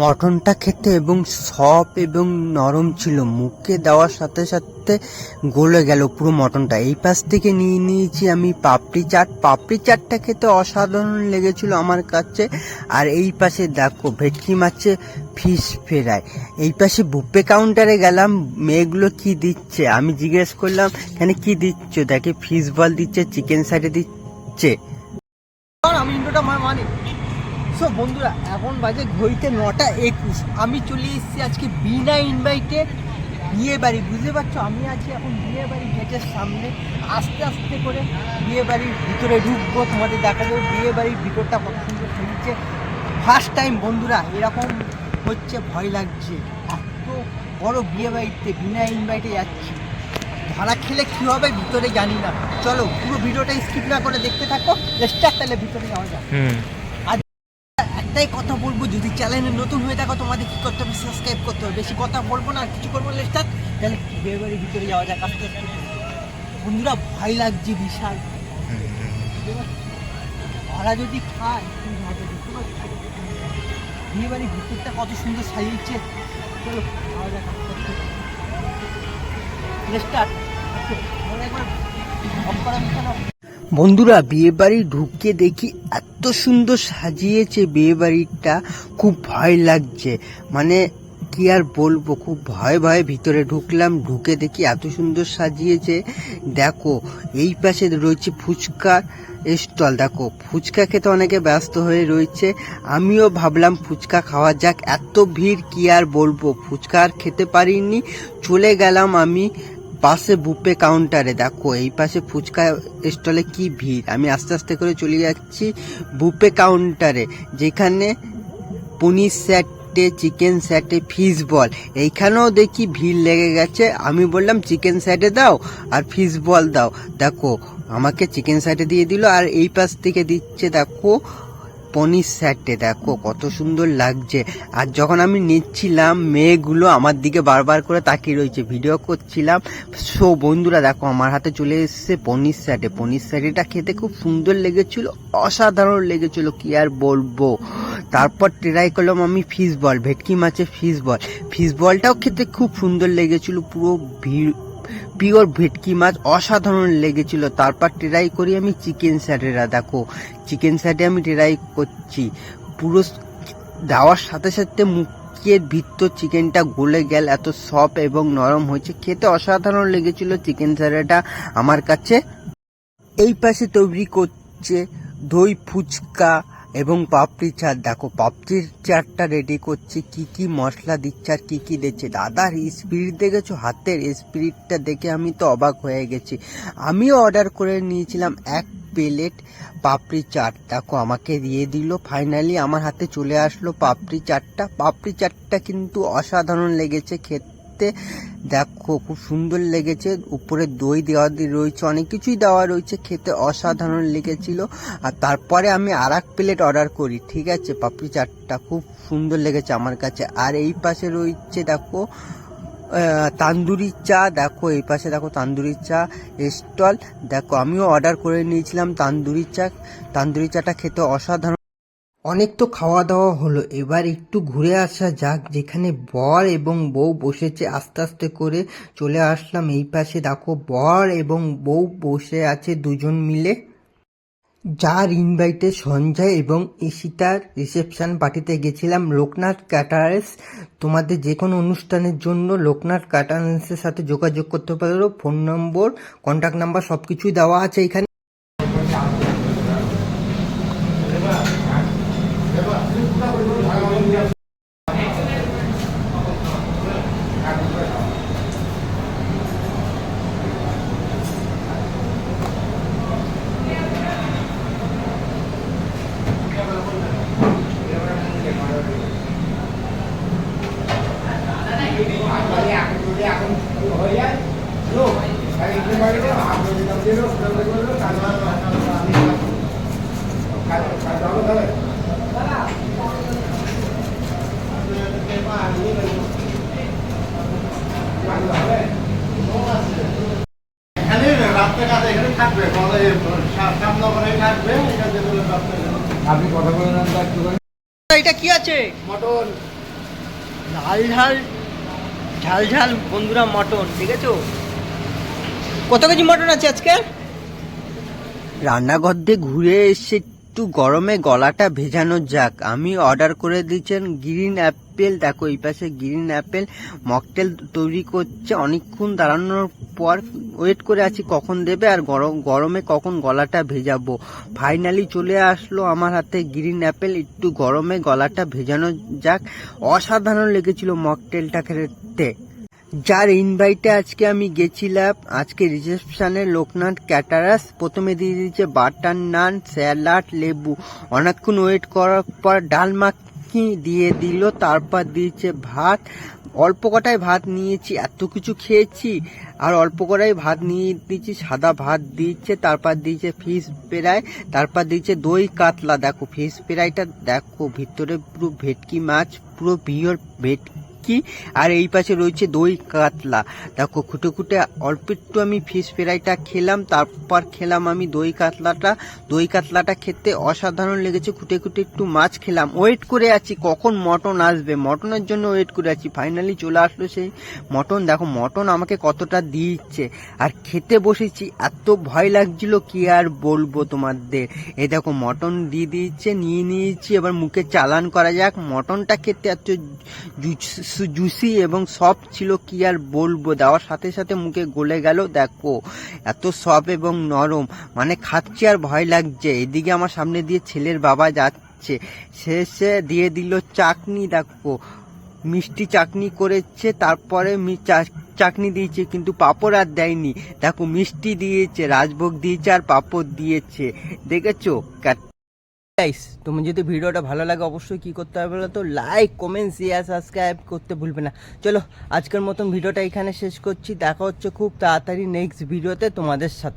মটনটা খেতে এবং সফট এবং নরম ছিল। মুখে দেওয়ার সাথে সাথে গলে গেল পুরো মটনটা। এই পাশ থেকে নিয়ে নিয়েছি আমি পাপড়ি চাট। পাপড়ি চাটটা খেতে অসাধারণ লেগেছিল আমার কাছে। আর এই পাশে দেখো, ভেটকি মাছে ফিশ ফ্রাই এই পাশে বুপে কাউন্টারে গেলাম। মেয়েগুলো কি দিচ্ছে? আমি জিজ্ঞেস করলাম এখানে কি দিচ্ছ? দেখে ফিশ বল দিচ্ছে চিকেন সাইডে দিচ্ছে। আমি ইন্ডোটা মানে সো বন্ধুরা, এখন বাজে ঘড়িতে নটা একুশ। আমি চলে এসেছি আজকে বিনা ইনভাইটে বিয়ে বাড়ি। বুঝতে পারছ? আমি আছি এখন বিয়ে বাড়ি গেটের সামনে আস্তে আস্তে করে বিয়ে বাড়ির ভিতরে ঢুকবো, তোমাদের দেখা যাবে বিয়ে বাড়ির ভিতরটা কত সুন্দর খেলছে ফার্স্ট টাইম বন্ধুরা, এরকম হচ্ছে, ভয় লাগছে। এত বড় বিয়ে বাড়িতে বিনা ইনভাইটে যাচ্ছি। ভাড়া খেলে কী হবে ভিতরে জানি না। চলো, পুরো ভিডিওটা স্কিপ না করে দেখতে থাকো। স্টার্ট তাহলে ভিতরে যাওয়া যাক। একটাই কথা বলব। যদি চ্যানেলে নতুন হয়ে থাকো, তোমাদের কি করতে হবে? সাবস্ক্রাইব করতে হবে। বেশি কথা বলব না, আর কিছু করব না তাহলে বিয়ে বাড়ির ভিতরে যাওয়া যাক, আস্তে বন্ধুরা, ভয় লাগছে, বিশাল। ওরা যদি খায় কি হবে দেখতে বিয়ে বাড়ির ভিতরটা কত সুন্দর সাজিয়েছে। চলো যাওয়া যাক, আস্তে আস্তে। একবার। করা মিশানো বন্ধুরা বিয়ে বাড়ি ঢুকে দেখি এত সুন্দর সাজিয়েছে বিয়ে বাড়িটা খুব ভয় লাগছে। মানে কি আর বলব, খুব ভয় ভয়ে ভিতরে ঢুকলাম, ঢুকে দেখি এত সুন্দর সাজিয়েছে। দেখো, এই পাশে রয়েছে ফুচকার স্টল। দেখো, ফুচকা খেতে অনেকে ব্যস্ত হয়ে রয়েছে। আমিও ভাবলাম ফুচকা খাওয়া যাক। এত ভিড় কি আর বলব, ফুচকা আর খেতে পারিনি। চলে গেলাম আমি পাশে বুপে কাউন্টারে দেখো, এই পাশে ফুচকা স্টলে কি ভিড়? আমি আস্তে আস্তে করে চলে যাচ্ছি বুপে কাউন্টারে যেখানে পনির সেটে চিকেন স্যাটে ফিশ বল এইখানেও দেখি ভিড় লেগে গেছে। আমি বললাম চিকেন স্যাটে দাও আর ফিশ বল দাও। দেখো, আমাকে চিকেন স্যাটে দিয়ে দিল আর এই পাশ থেকে দিচ্ছে, দেখো পনির সেটে দেখো, কত সুন্দর লাগছে। আর যখন আমি নিচ্ছিলাম, মেয়েগুলো আমার দিকে বারবার করে তাকিয়ে রয়েছে। ভিডিও করছিলাম। সো বন্ধুরা, দেখো, আমার হাতে চলে এসেছে পনির সেটে পনির সেটেটা খেতে খুব সুন্দর লেগেছিল, অসাধারণ লেগেছিল, কি আর বলব। তারপর ট্রাই করলাম আমি ফিশ বল ভেটকি মাছের ফিশ বল ফিশ বলটাও খেতে খুব সুন্দর লেগেছিল, পুরো ভিড় পিওর ভেটকি মাছ অসাধারণ লেগেছিল। তারপর ট্রাই করি আমি চিকেন স্যাটেরা দেখো চিকেন স্যাটে আমি ট্রাই করছি। পুরো দেওয়ার সাথে সাথে মুখের ভিতর চিকেনটা গলে গেল, এত সফট এবং নরম হয়েছে। খেতে অসাধারণ লেগেছিল চিকেন স্যারেটা আমার কাছে। এই পাশে তৈরি করছে দই ফুচকা এবং পাপড়ি চাট। দেখো, পাপড়ির চাটটা রেডি করছে। কি কি মশলা দিচ্ছে আর কি কি দিচ্ছে? দাদার স্পিরিট দেখেছ? হাতের স্পিরিটটা দেখে আমি তো অবাক হয়ে গেছি। আমিও অর্ডার করে নিয়েছিলাম এক প্লেট পাপড়ি চাট। দেখো, আমাকে দিয়ে দিল। ফাইনালি আমার হাতে চলে আসলো পাপড়ি চাটটা। পাপড়ি চাটটা কিন্তু অসাধারণ লেগেছে খেতে। দেখো, খুব সুন্দর লেগেছে। উপরে দই দেওয়া রয়েছে, অনেক কিছুই দেওয়া রয়েছে। খেতে অসাধারণ লেগেছিল। আর তারপরে আমি আর এক প্লেট অর্ডার করি, ঠিক আছে? পাপড়ি চাটটা খুব সুন্দর লেগেছে আমার কাছে। আর এই পাশে রয়েছে, দেখো তান্দুরি চা। দেখো, এই পাশে দেখো তান্দুরি চা স্টল। দেখো, আমিও অর্ডার করে নিয়েছিলাম তান্দুরি চা। তান্দুরি চাটা খেতে অসাধারণ অনেক তো খাওয়া দাওয়া হলো। এবার একটু ঘুরে আসা যাক, যেখানে বর এবং বউ বসেছে। আস্তে আস্তে করে চলে আসলাম এই পাশে। দেখো, বর এবং বউ বসে আছে দুজন মিলে। যার ইনভাইটে সঞ্জয় এবং ঈশিতার রিসেপশন পার্টিতে গেছিলাম। লোকনাথ ক্যাটারার্স তোমাদের যে কোনো অনুষ্ঠানের জন্য লোকনাথ ক্যাটারার্সের সাথে যোগাযোগ করতে পারো। ফোন নম্বর কন্ট্যাক্ট নাম্বার সব কিছুই দেওয়া আছে এখানে এখানে রাস্তাঘাটে এখানে থাকবে বলে সামনে থাকবে এখান থেকে রাস্তাঘাটে আপনি কথা বলে নেন এটা কি আছে? মটন। ঝাল ঝাল ঝাল ঝাল বন্ধুরা মটন দেখেছ কত কেজি মটন আছে আজকে? রান্নাঘর দিয়ে ঘুরে এসে একটু গরমে গলাটা ভেজানো যাক। আমি অর্ডার করে দিয়েছেন গ্রিন অ্যাপেল। দেখো, এই পাশে গ্রিন অ্যাপেল। মকটেল তৈরি করছে। অনেকক্ষণ দাঁড়ানোর পর ওয়েট করে আছি কখন দেবে আর গরম গরমে কখন গলাটা ভেজাবো। ফাইনালি চলে আসলো আমার হাতে গ্রিন অ্যাপেল। একটু গরমে গলাটা ভেজানো যাক। অসাধারণ লেগেছিল মকটেলটা খেতে। যার ইনভাইটে আজকে আমি গেছিলাম, আজকে রিসেপশানে লোকনাথ ক্যাটারাস, প্রথমে দিয়ে দিয়েছে বাটার নান, স্যালাড, লেবু। অনেকক্ষণ ওয়েট করার পর ডাল মাখি দিয়ে দিল, তারপর দিয়েছে ভাত। অল্প কটায় ভাত নিয়েছি, এত কিছু খেয়েছি। আর অল্প কটায় ভাত নিয়ে দিয়েছি, সাদা ভাত দিচ্ছে তারপর দিয়েছে ফিশ ফ্রাই তারপর দিয়েছে দই কাতলা। দেখো ফিশ ফ্রাইটা দেখো, ভিতরে পুরো ভেটকি মাছ, পুরো পিওর ভেটকি আর এই পাশে রয়েছে দই কাতলা। দেখো, খুঁটে খুঁটে অল্প একটু আমি ফিশ ফ্রাইটা খেলাম, তারপর খেলাম আমি দই কাতলাটা। দই কাতলাটা খেতে অসাধারণ লেগেছে, খুঁটে খুঁটে একটু মাছ খেলাম। ওয়েট করে আছি, কখন মটন আসবে? মটনের জন্য ওয়েট করে আছি। ফাইনালি চলে আসলো সেই মটন দেখো মটন আমাকে কতটা দিচ্ছে। আর খেতে বসেছি, এত ভয় লাগছিল, কি আর বলব তোমাদের? এই দেখো মটন দিয়ে দিয়েছে, নিয়ে নিয়েছি, এবার মুখে চালান করা যাক। মটনটা খেতে এত জুসি এবং সফট ছিল কি আর বলব? দেওয়ার সাথে সাথে মুখে গলে গেল, দেখো, এত সফট এবং নরম। মানে খাচ্ছি আর ভয় লাগছে। এদিকে আমার সামনে দিয়ে ছেলের বাবা যাচ্ছে। শেষে দিয়ে দিল চাটনি দেখো। মিষ্টি চাটনি করেছে, তারপরে চাটনি দিয়েছে, কিন্তু পাপড় আর দেয়নি। দেখো, মিষ্টি দিয়েছে, রাজভোগ দিয়েছে আর পাপড় দিয়েছে। দেখেছ? গাইস তুমি যদি ভিডিওটা ভালো লাগে, অবশ্যই কি করতে হবে বলো তো লাইক কমেন্ট শেয়ার সাবস্ক্রাইব করতে ভুলবে না। চলো, আজকের মতন ভিডিওটা এখানে শেষ করছি। দেখা হচ্ছে খুব তাড়াতাড়ি নেক্সট ভিডিওতে তোমাদের সাথে।